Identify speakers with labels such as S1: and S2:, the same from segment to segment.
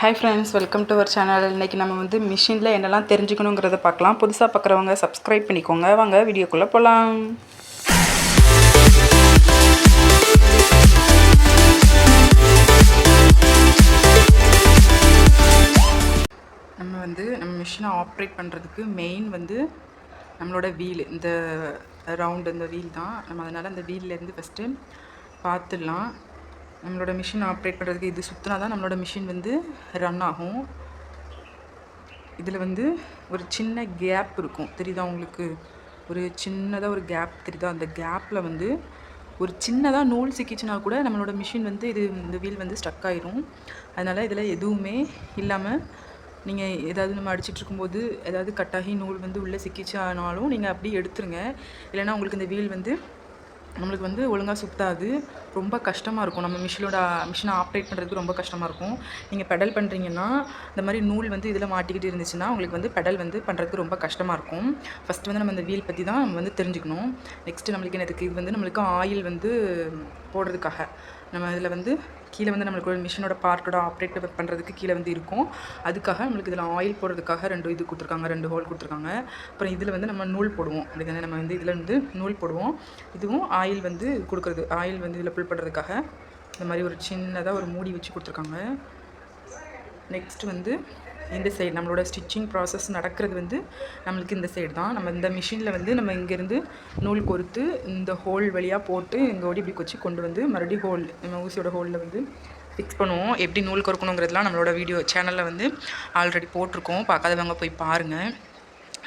S1: Hi friends welcome to our channel இன்றைக்கி நம்ம வந்து மிஷினில் என்னெல்லாம் தெரிஞ்சுக்கணுங்கிறத பார்க்கலாம். புதுசாக பார்க்குறவங்க சப்ஸ்கிரைப் பண்ணிக்கோங்க. வாங்க வீடியோக்குள்ளே போகலாம் நம்ம வந்து நம்ம மிஷினை ஆப்ரேட் பண்ணுறதுக்கு மெயின் வந்து நம்மளோட வீல் இந்த ரவுண்டு இந்த வீல் தான். நம்ம அதனால் அந்த வீல்லேருந்து ஃபஸ்ட்டு பார்த்துடலாம். நம்மளோட மிஷின் ஆப்ரேட் பண்ணுறதுக்கு இது சுற்றினா தான் நம்மளோட மிஷின் வந்து ரன் ஆகும். இதில் வந்து ஒரு சின்ன கேப் இருக்கும். தெரியுதா உங்களுக்கு? ஒரு சின்னதாக ஒரு கேப் தெரியுதா? அந்த கேப்பில் வந்து ஒரு சின்னதாக நூல் சிக்கிச்சுனா கூட நம்மளோட மிஷின் வந்து இது இந்த வீல் வந்து ஸ்டக் ஆயிரும். அதனால் இதில் எதுவுமே இல்லாமல் நீங்கள் ஏதாவது நம்ம அடிச்சிட்டு இருக்கும்போது ஏதாவது கட்டாகி நூல் வந்து உள்ளே சிக்கிச்சானாலும் நீங்கள் அப்படியே எடுத்துருங்க. இல்லைன்னா உங்களுக்கு இந்த வீல் வந்து நம்மளுக்கு வந்து ஒழுங்காக சுத்தாது ரொம்ப கஷ்டமாக இருக்கும். நம்ம மிஷினோட மிஷினை ஆப்ரேட் பண்ணுறதுக்கு ரொம்ப கஷ்டமாக இருக்கும். நீங்கள் பெடல் பண்ணுறீங்கன்னா இந்த மாதிரி நூல் வந்து இதில் மாட்டிக்கிட்டு இருந்துச்சுன்னா உங்களுக்கு வந்து பெடல் வந்து பண்ணுறதுக்கு ரொம்ப கஷ்டமாக இருக்கும். ஃபஸ்ட்டு வந்து நம்ம இந்த வீல் பற்றி தான் நம்ம வந்து தெரிஞ்சுக்கணும். நெக்ஸ்ட்டு நம்மளுக்கு என்னதுக்கு? இது வந்து நம்மளுக்கு ஆயில் வந்து போடுறதுக்காக. நம்ம இதில் வந்து கீழே வந்து நம்மளுக்கு ஒரு மிஷினோட பார்ட்டோட ஆப்ரேட் பண்ணுறதுக்கு கீழே வந்து இருக்கும். அதுக்காக நம்மளுக்கு இதில் ஆயில் போடுறதுக்காக ரெண்டு இது கொடுத்துருக்காங்க ரெண்டு ஹோல் கொடுத்துருக்காங்க. அப்புறம் இதில் வந்து நம்ம நூல் போடுவோம். அதுக்கான நம்ம வந்து இதில் வந்து நூல் போடுவோம். இதுவும் ஆயில் வந்து கொடுக்குறது ஆயில் வந்து இதில் ஃபில் பண்ணுறதுக்காக இந்த மாதிரி ஒரு சின்னதாக ஒரு மூடி வச்சு கொடுத்துருக்காங்க. நெக்ஸ்ட் வந்து இந்த சைடு நம்மளோட ஸ்டிச்சிங் ப்ராசஸ் நடக்கிறது வந்து நம்மளுக்கு இந்த சைடு தான். நம்ம இந்த மிஷினில் வந்து நம்ம இங்கேருந்து நூல் கொறுத்து இந்த ஹோல் வழியாக போட்டு இங்கே ஓடி இப்படி கொச்சி கொண்டு வந்து மறுபடியும் ஹோல் நம்ம ஊசியோட ஹோலில் வந்து ஃபிக்ஸ் பண்ணுவோம். எப்படி நூல் கொறுக்கணுங்கிறதுலாம் நம்மளோட வீடியோ சேனலில் வந்து ஆல்ரெடி போட்டிருக்கோம். பார்க்காதவங்க போய் பாருங்கள்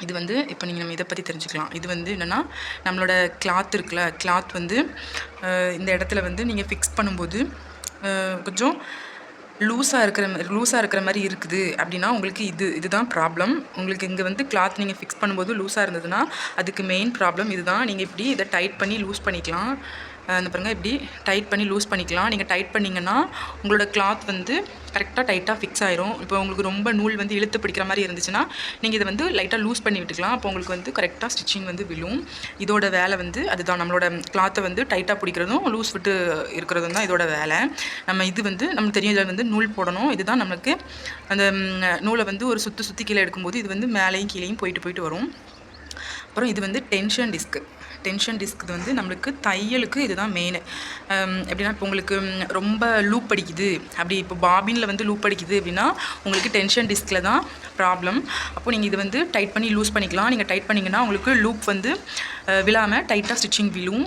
S1: இது வந்து இப்போ நீங்கள் நம்ம இதை பற்றி தெரிஞ்சுக்கலாம். இது வந்து என்னென்னா நம்மளோட கிளாத் இருக்குல்ல கிளாத் வந்து இந்த இடத்துல வந்து நீங்கள் ஃபிக்ஸ் பண்ணும்போது கொஞ்சம் லூஸாக இருக்கிற லூஸாக இருக்கிற மாதிரி இருக்குது அப்படின்னா உங்களுக்கு இது இதுதான் ப்ராப்ளம் உங்களுக்கு இங்கே வந்து கிளாத் நீங்கள் ஃபிக்ஸ் பண்ணும்போது லூஸாக இருந்ததுன்னா அதுக்கு மெயின் ப்ராப்ளம் இதுதான். நீங்கள் இப்படி இதை டைட் பண்ணி லூஸ் பண்ணிக்கலாம். இந்த பாருங்கள் இப்படி டைட் பண்ணி லூஸ் பண்ணிக்கலாம். நீங்கள் டைட் பண்ணிங்கன்னா உங்களோட கிளாத் வந்து கரெக்டாக டைட்டாக ஃபிக்ஸ் ஆயிரும். இப்போ உங்களுக்கு ரொம்ப நூல் வந்து இழுத்து பிடிக்கிற மாதிரி இருந்துச்சுன்னா நீங்கள் இதை வந்து லைட்டாக லூஸ் பண்ணி விட்டுக்கலாம். அப்போ உங்களுக்கு வந்து கரெக்டாக ஸ்டிச்சிங் வந்து விழும். இதோட வேலை வந்து அதுதான். நம்மளோட கிளாத்தை வந்து டைட்டாக பிடிக்கிறதும் லூஸ் விட்டு இருக்கிறதும் தான் இதோட வேலை. நம்ம இது வந்து நம்ம தெரியும் இதில் வந்து நூல் போடணும். இதுதான் நம்மளுக்கு அந்த நூலை வந்து ஒரு சுற்றி சுற்றி கீழே எடுக்கும்போது இது வந்து மேலேயும் கீழேயும் போயிட்டு போயிட்டு வரும். அப்புறம் இது வந்து டென்ஷன் டிஸ்க்கு டென்ஷன் டிஸ்க் இது வந்து நம்மளுக்கு தையலுக்கு இதுதான் மெயின் எப்படின்னா இப்போ உங்களுக்கு ரொம்ப லூப் அடிக்குது. அப்படி இப்போ பாபினில் வந்து லூப் அடிக்குது அப்படின்னா உங்களுக்கு டென்ஷன் டிஸ்கில் தான் ப்ராப்ளம் அப்போ நீங்கள் இது வந்து டைட் பண்ணி லூஸ் பண்ணிக்கலாம். நீங்கள் டைட் பண்ணிங்கன்னா உங்களுக்கு லூப் வந்து விழாமல் டைட்டாக ஸ்டிச்சிங் விழும்.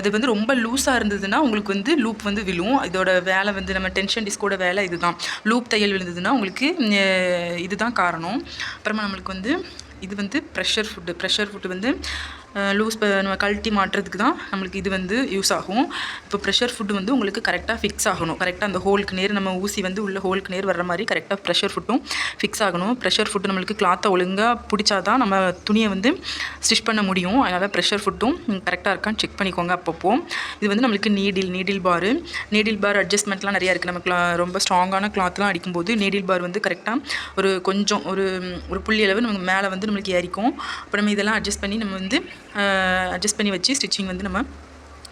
S1: இது வந்து ரொம்ப லூஸாக இருந்ததுன்னா உங்களுக்கு வந்து லூப் வந்து விழும். இதோட வேலை வந்து நம்ம டென்ஷன் டிஸ்கோட வேலை இதுதான். லூப் தையல் விழுந்ததுன்னா உங்களுக்கு இதுதான் காரணம். அப்புறமா நம்மளுக்கு வந்து இது வந்து ப்ரெஷர் ஃபுட்டு ப்ரெஷர் ஃபுட்டு வந்து லூஸ் நம்ம கழட்டி மாட்டுறதுக்கு தான் நம்மளுக்கு இது வந்து யூஸ் ஆகும். இப்போ ப்ரெஷர் ஃபுட்டு வந்து உங்களுக்கு கரெக்டாக ஃபிக்ஸ் ஆகணும். கரெக்டாக அந்த ஹோலுக்கு நேர் நம்ம ஊசி வந்து உள்ள ஹோலுக்கு நேர் வர்ற மாதிரி கரெக்டாக ப்ரெஷர் ஃபுட்டும் ஃபிக்ஸ் ஆகணும். ப்ரெஷர் ஃபுட்டு நம்மளுக்கு கிளாத்தை ஒழுங்காக பிடிச்சா தான் நம்ம துணியை வந்து ஸ்டிச் பண்ண முடியும். அதனால் ப்ரெஷர் ஃபுட்டும் கரெக்டாக இருக்கான்னு செக் பண்ணிக்கோங்க அப்பப்போ. இது வந்து நம்மளுக்கு needle needle bar needle bar அட்ஜஸ்ட்மெண்ட்லாம் நிறையா இருக்குது நம்ம க்ளா ரொம்ப ஸ்ட்ராங்கான கிளாத்லாம் அடிக்கும்போது நீடில் பார் வந்து கரெக்டாக ஒரு கொஞ்சம் ஒரு ஒரு புள்ளி அளவு நமக்கு மேலே வந்து நம்மளுக்கு ஏறிக்கும். அப்போ நம்ம இதெல்லாம் அட்ஜஸ்ட் பண்ணி நம்ம வந்து அட்ஜஸ்ட் பண்ணி வச்சு ஸ்டிச்சிங் வந்து நம்ம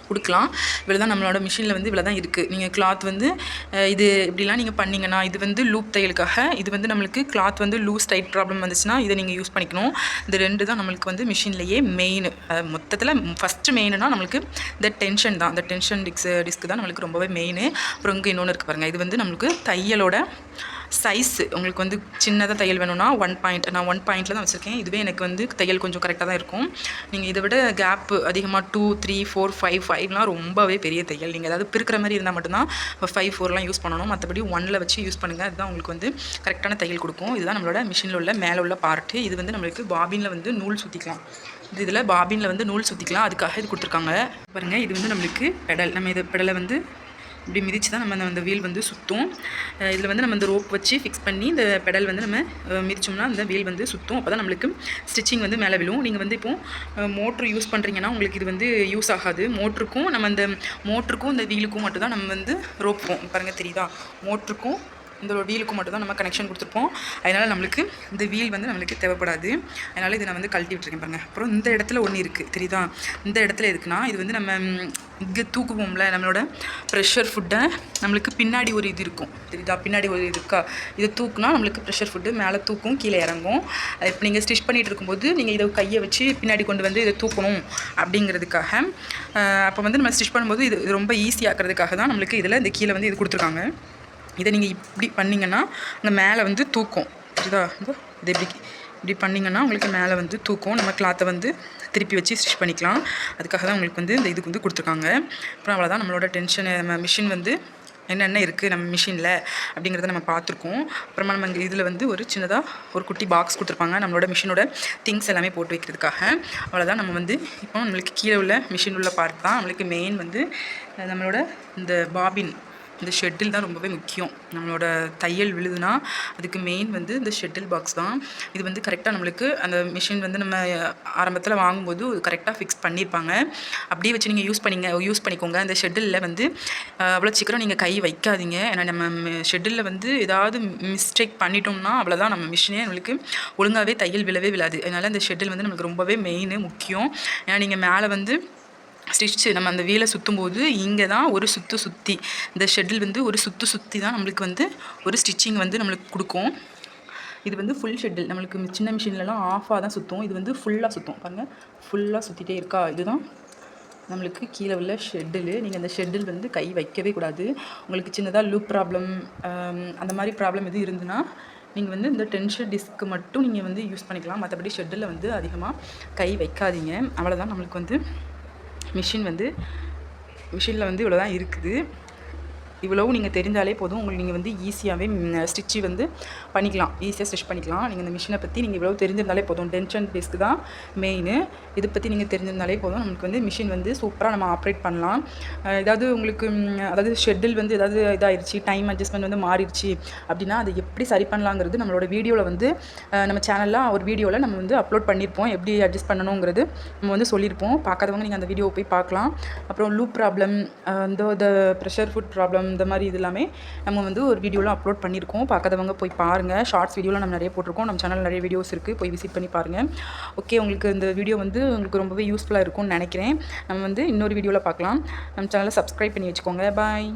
S1: கொடுக்கலாம் இவ்வளோ தான் நம்மளோட மிஷினில் வந்து இவ்வளோ தான் இருக்குது நீங்கள் கிளாத் வந்து இது இப்படிலாம் நீங்கள் பண்ணிங்கன்னா இது வந்து லூப் தையலுக்காக இது வந்து நம்மளுக்கு கிளாத் வந்து லூஸ் டைட் ப்ராப்ளம் வந்துச்சுன்னா இதை நீங்கள் யூஸ் பண்ணிக்கணும். இந்த ரெண்டு தான் நம்மளுக்கு வந்து மிஷின்லேயே மெயின் மொத்தத்தில் ஃபஸ்ட்டு மெயினுனா நம்மளுக்கு இந்த டென்ஷன் தான். இந்த டென்ஷன் டிக்ஸ் டிஸ்க் தான் நம்மளுக்கு ரொம்பவே மெயின் அப்புறம் இங்கே இன்னொன்று இருக்குது பாருங்கள் இது வந்து நம்மளுக்கு தையலோட சைஸு உங்களுக்கு வந்து சின்னதாக தையல் வேணும்னா ஒன் பாயிண்ட் நான் ஒன் பாயிண்டில் தான் வச்சுருக்கேன். இதுவே எனக்கு வந்து தையல் கொஞ்சம் கரெக்டாக தான் இருக்கும். நீங்கள் இதை விட கேப்பு அதிகமாக டூ த்ரீ ஃபோர் ஃபைவ் ஃபைவ்லாம் ரொம்பவே பெரிய தையல். நீங்கள் ஏதாவது பிரிக்கிற மாதிரி இருந்தால் மட்டும்தான் ஃபைவ் ஃபோர்லாம் யூஸ் பண்ணணும். மற்றபடி ஒனில் வச்சு யூஸ் பண்ணுங்கள் அதுதான் உங்களுக்கு வந்து கரெக்டான தையல் கொடுக்கும். இதுதான் நம்மளோட மிஷினில் உள்ள மேலே உள்ள பார்ட்டு இது வந்து நம்மளுக்கு பாபினில் வந்து நூல் சுற்றிக்கலாம் இது இதில் பாபினில் வந்து நூல் சுற்றிக்கலாம் அதுக்காக இது கொடுத்துருக்காங்க. பாருங்கள் இது வந்து நம்மளுக்கு பெடல் நம்ம இது பெடலை வந்து இப்படி மிதித்து தான் நம்ம அந்த- அந்த வீல் வந்து சுற்றும் இதில் வந்து நம்ம இந்த ரோப் வச்சு ஃபிக்ஸ் பண்ணி இந்த பெடல் வந்து நம்ம மிதிச்சோம்னா அந்த வீல் வந்து சுற்றும் அப்போ தான் நம்மளுக்கு ஸ்டிச்சிங் வந்து மேலே விழும். நீங்கள் வந்து இப்போது மோட்ரு யூஸ் பண்ணுறீங்கன்னா உங்களுக்கு இது வந்து யூஸ் ஆகாது. மோட்ருக்கும் நம்ம இந்த மோட்ருக்கும் இந்த வீலுக்கும் மட்டும் தான் நம்ம வந்து ரோப் பாருங்கள் தெரியுதா? மோட்ருக்கும் இந்த ஒரு வீலுக்கு மட்டும் தான் நம்ம கனெக்ஷன் கொடுத்துருப்போம். அதனால் நம்மளுக்கு இந்த வீல் வந்து நம்மளுக்கு தேவைப்படாது. அதனால் இதை நான் வந்து கழட்டி விட்டுருக்கேன் பாருங்கள் அப்புறம் இந்த இடத்துல ஒன்று இருக்குது தெரியுதா? இந்த இடத்துல இருக்குன்னா இது வந்து நம்ம இங்கே தூக்குவோம்ல நம்மளோட ப்ரெஷர் ஃபுட்டை நம்மளுக்கு பின்னாடி ஒரு இது இருக்கும். தெரியுதா? பின்னாடி ஒரு இது இருக்கா? இதை தூக்குனா நம்மளுக்கு ப்ரெஷர் ஃபுட்டு மேலே தூக்கும் கீழே இறங்கும். அது இப்போ நீங்கள் ஸ்டிச் பண்ணிகிட்டு இருக்கும்போது நீங்கள் இதை கையை வச்சு பின்னாடி கொண்டு வந்து இதை தூக்கணும் அப்படிங்கிறதுக்காக அப்போ வந்து நம்ம ஸ்டிச் பண்ணும்போது இது ரொம்ப ஈஸியாக்கிறதுக்காக தான் நம்மளுக்கு இதில் இந்த கீழே வந்து இது கொடுத்துருக்காங்க. இதை நீங்கள் இப்படி பண்ணிங்கன்னா அந்த மேலே வந்து தூக்கும். புரியுதா? இது இப்படி இப்படி பண்ணிங்கன்னா உங்களுக்கு மேலே வந்து தூக்கும். நம்ம கிளாத்தை வந்து திருப்பி வச்சு ஸ்டிச் பண்ணிக்கலாம். அதுக்காக தான் உங்களுக்கு வந்து இந்த இதுக்கு வந்து கொடுத்துருக்காங்க. அப்புறம் அவ்வளோதான் நம்மளோட டென்ஷன் நம்ம மிஷின் வந்து என்னென்ன இருக்குது நம்ம மிஷினில் அப்படிங்கிறத நம்ம பார்த்துருக்கோம். அப்புறமா நம்ம இங்கே இதில் வந்து ஒரு சின்னதாக ஒரு குட்டி பாக்ஸ் கொடுத்துருப்பாங்க. நம்மளோட மிஷினோட திங்ஸ் எல்லாமே போட்டு வைக்கிறதுக்காக. அவ்வளோதான் நம்ம வந்து இப்போ நம்மளுக்கு கீழே உள்ள மிஷின் உள்ள பார்ட் தான். நம்மளுக்கு மெயின் வந்து நம்மளோட இந்த பாபின் இந்த ஷெட்டில் தான் ரொம்பவே முக்கியம். நம்மளோட தையல் விழுதுனா அதுக்கு மெயின் வந்து இந்த ஷெட்டில் பாக்ஸ் தான். இது வந்து கரெக்டாக நம்மளுக்கு அந்த மிஷின் வந்து நம்ம ஆரம்பத்தில் வாங்கும்போது கரெக்டாக ஃபிக்ஸ் பண்ணியிருப்பாங்க அப்படியே வச்சு நீங்கள் யூஸ் பண்ணிங்க யூஸ் பண்ணிக்கோங்க. அந்த ஷெட்டிலில் வந்து அவ்வளோ சீக்கிரம் நீங்கள் கை வைக்காதீங்க. ஏன்னா நம்ம ஷெட்டிலில் வந்து ஏதாவது மிஸ்டேக் பண்ணிட்டோம்னா அவ்வளோதான் நம்ம மிஷினே நம்மளுக்கு ஒழுங்காகவே தையல் விழவே விழாது. அதனால் இந்த ஷெட்டில் வந்து நம்மளுக்கு ரொம்பவே மெயின் முக்கியம். ஏன்னா நீங்கள் மேலே வந்து ஸ்டிச்சு. நம்ம அந்த வீலை சுற்றும் போது இங்கே தான் ஒரு சுற்று சுற்றி இந்த ஷெட்டில் வந்து ஒரு சுற்று சுற்றி தான் நம்மளுக்கு வந்து ஒரு ஸ்டிச்சிங் வந்து நம்மளுக்கு கொடுக்கும். இது வந்து ஃபுல் ஷெட்டில். நம்மளுக்கு சின்ன மிஷின்லலாம் ஆஃபாக தான் சுற்றும் இது வந்து ஃபுல்லாக சுற்றும் பாருங்கள் ஃபுல்லாக சுற்றிட்டே இருக்கா. இதுதான் நம்மளுக்கு கீழே உள்ள ஷெட்டில். நீங்கள் அந்த ஷெட்டில் வந்து கை வைக்கவே கூடாது. உங்களுக்கு சின்னதாக லூப் ப்ராப்ளம் அந்த மாதிரி ப்ராப்ளம் எதுவும் இருந்துன்னா நீங்கள் வந்து இந்த டென்ஷன் டிஸ்க்கு மட்டும் நீங்கள் வந்து யூஸ் பண்ணிக்கலாம். மற்றபடி ஷெட்டில் வந்து அதிகமாக கை வைக்காதீங்க. அவ்வளோதான் நம்மளுக்கு வந்து மிஷின் வந்து மிஷினில் வந்து இவ்வளோ தான் இருக்குது. இவ்வளவு நீங்கள் தெரிஞ்சாலே போதும். உங்களுக்கு நீங்கள் வந்து ஈஸியாகவே ஸ்டிச்சு வந்து பண்ணிக்கலாம். ஈஸியாக ஸ்டிச் பண்ணிக்கலாம். நீங்கள் இந்த மிஷினை பற்றி நீங்கள் இவ்வளோ தெரிஞ்சிருந்தாலே போதும். டென்ஷன் டிஸ்க் தான் மெயின் இதை பற்றி நீங்கள் தெரிஞ்சிருந்தாலே போதும். நமக்கு வந்து மிஷின் வந்து சூப்பராக நம்ம ஆப்ரேட் பண்ணலாம். ஏதாவது உங்களுக்கு அதாவது ஷெட்டில் வந்து ஏதாவது இதாகிடுச்சு டைம் அட்ஜஸ்ட்மெண்ட் வந்து மாறிடுச்சு அப்படின்னா அதை எப்படி சரி பண்ணலாங்கிறது நம்மளோட வீடியோவில் வந்து நம்ம சேனலில் ஒரு வீடியோவில் நம்ம வந்து அப்லோட் பண்ணியிருப்போம் எப்படி அட்ஜஸ்ட் பண்ணணுங்கிறது நம்ம வந்து சொல்லியிருப்போம் பார்க்காதவங்க நீங்கள் அந்த வீடியோவை போய் பார்க்கலாம். அப்புறம் லூப் ப்ராப்ளம் இந்த ப்ரெஷர் ஃபுட் ப்ராப்ளம் இந்த மாதிரி இது எல்லாமே நம்ம வந்து ஒரு வீடியோவில் அப்லோட் பண்ணியிருக்கோம். பார்க்காதவங்க போய் பாருங்கள் ஷார்ட்ஸ் வீடியோவில் நம்ம நிறைய போட்டிருக்கோம். நம்ம சேனல் நிறைய வீடியோஸ் இருக்குது போய் விசிட் பண்ணி பாருங்கள் ஓகே உங்களுக்கு இந்த வீடியோ வந்து உங்களுக்கு ரொம்பவே யூஸ்ஃபுல்லாக இருக்கும்னு நினைக்கிறேன். நம்ம வந்து இன்னொரு வீடியோவில் பார்க்கலாம். நம்ம சேனலை சப்ஸ்கிரைப் பண்ணி வச்சுக்கோங்க. பாய்